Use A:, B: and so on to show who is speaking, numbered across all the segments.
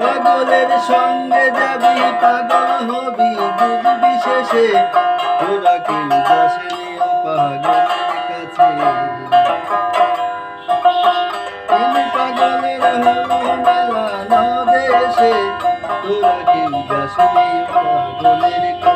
A: পাগলের সঙ্গে যাবি, পাগল হবি বুঝবি শেষে তোরা কেউ যাসনি পাগলের কাছে। পাগলের হলো মেলা দেশে। তোরা কেউ যাসনি পাগলের কাছে।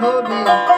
A: holy.